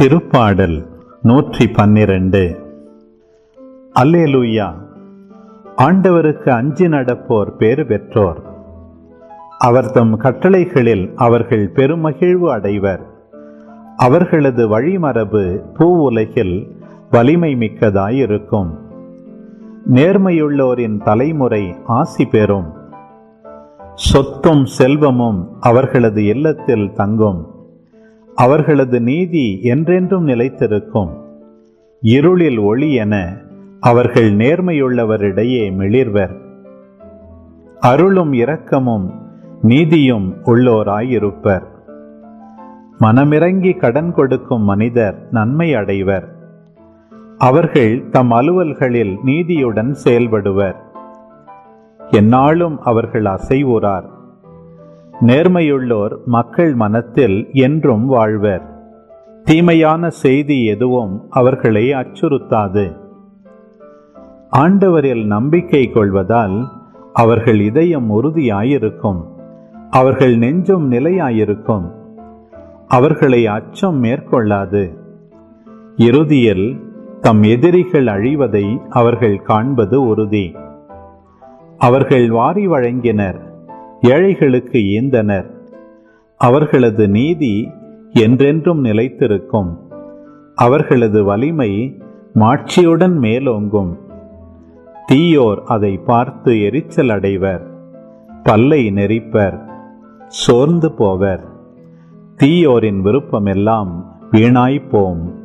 திருப்பாடல் நூற்றி பன்னிரண்டு. அல்லேலூயா. ஆண்டவருக்கு அஞ்சு நடப்போர் பேறு பெற்றோர். அவர் தம் கட்டளைகளில் அவர்கள் பெருமகிழ்வு அடைவர். அவர்களது வழிமரபு பூ உலகில் வலிமை மிக்கதாயிருக்கும். நேர்மையுள்ளோரின் தலைமுறை ஆசி பெறும். சொத்தும் செல்வமும் அவர்களது இல்லத்தில் தங்கும். அவர்களது நீதி என்றென்றும் நிலைத்திருக்கும். இருளில் ஒளி என அவர்கள் நேர்மையுள்ளவரிடையே மிளிர்வர். அருளும் இரக்கமும் நீதியும் உள்ளோராயிருப்பர். மனமிறங்கி கடன் கொடுக்கும் மனிதர் நன்மை அடைவர். அவர்கள் தம் அலுவல்களில் நீதியுடன் செயல்படுவர். எந்நாளும் அவர்கள் அசைவுறார். நேர்மையுள்ளோர் மக்கள் மனத்தில் என்றும் வாழ்வர். தீமையான செய்தி எதுவும் அவர்களை அச்சுறுத்தாது. ஆண்டவரில் நம்பிக்கை கொள்வதால் அவர்கள் இதயம் உறுதியாயிருக்கும். அவர்கள் நெஞ்சும் நிலையாயிருக்கும். அவர்களை அச்சம் மேற்கொள்ளாது. இறுதியில் தம் எதிரிகள் அழிவதை அவர்கள் காண்பது உறுதி. அவர்கள் வாரி வழங்கினர். ஏழைகளுக்கு ஈந்தனர். அவர்களது நீதி என்றென்றும் நிலைத்திருக்கும். அவர்களது வலிமை மாட்சியுடன் மேலோங்கும். தீயோர் அதை பார்த்து எரிச்சல் அடைவர். பல்லை நெரிப்பர். சோர்ந்து போவர். தீயோரின் விருப்பமெல்லாம் வீணாய்ப்போம்.